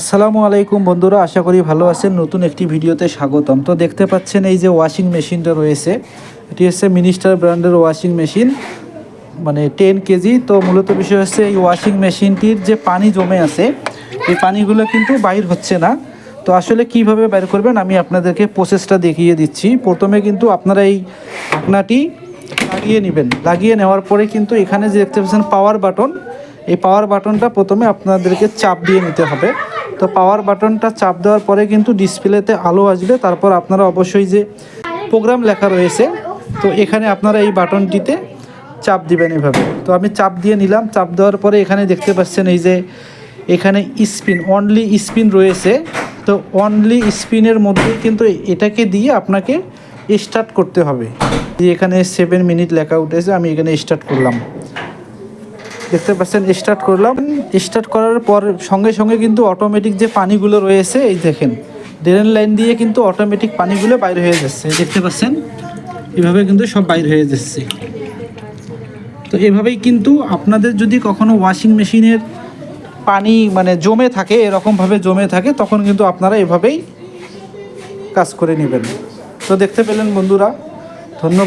আসসালামু আলাইকুম বন্ধুরা, আশা করি ভালো আছেন। নতুন একটি ভিডিওতে স্বাগতম। তো দেখতে পাচ্ছেন এই যে ওয়াশিং মেশিনটা রয়েছে, এটি হচ্ছে মিনিস্টার ব্র্যান্ডের ওয়াশিং মেশিন মানে টেন কেজি। তো মূলত বিষয় হচ্ছে এই ওয়াশিং মেশিনটির যে পানি জমে আছে, এই পানিগুলো কিন্তু বাইর হচ্ছে না। তো আসলে কীভাবে বাইর করবেন, আমি আপনাদেরকে প্রসেসটা দেখিয়ে দিচ্ছি। প্রথমে কিন্তু আপনারা এই ঢাকনাটি লাগিয়ে নেবেন। লাগিয়ে নেওয়ার পরে কিন্তু এখানে যে দেখতে পাচ্ছেন পাওয়ার বাটন এই পাওয়ার বাটনটা প্রথমে আপনাদেরকে চাপ দিয়ে নিতে হবে। তো পাওয়ার বাটনটা চাপ দেওয়ার পরে কিন্তু ডিসপ্লেতে আলো আসবে। তারপর আপনারা অবশ্যই যে প্রোগ্রাম লেখা রয়েছে, তো এখানে আপনারা এই বাটনটিতে চাপ দিবেন এভাবে। তো আমি চাপ দিয়ে নিলাম। চাপ দেওয়ার পরে এখানে দেখতে পাচ্ছেন এই যে এখানে স্পিন অনলি স্পিন রয়েছে। তো অনলি স্পিনের মধ্যেই কিন্তু এটাকে দিয়ে আপনাকে স্টার্ট করতে হবে। এখানে সেভেন মিনিট লেখা উঠেছে। আমি এখানে স্টার্ট করলাম। দেখতে পাচ্ছেন স্টার্ট করলাম। স্টার্ট করার পর সঙ্গে সঙ্গে কিন্তু অটোমেটিক যে পানিগুলো রয়েছে, এই দেখেন ড্রেন লাইন দিয়ে কিন্তু অটোমেটিক পানিগুলো বাইর হয়ে যাচ্ছে। দেখতে পাচ্ছেন, এভাবে কিন্তু সব বাইর হয়ে যাচ্ছে। তো এভাবেই কিন্তু আপনাদের যদি কখনো ওয়াশিং মেশিনের পানি মানে জমে থাকে, এরকমভাবে জমে থাকে, তখন কিন্তু আপনারা এভাবেই কাজ করে নেবেন। তো দেখতে পেলেন বন্ধুরা, ধন্যবাদ।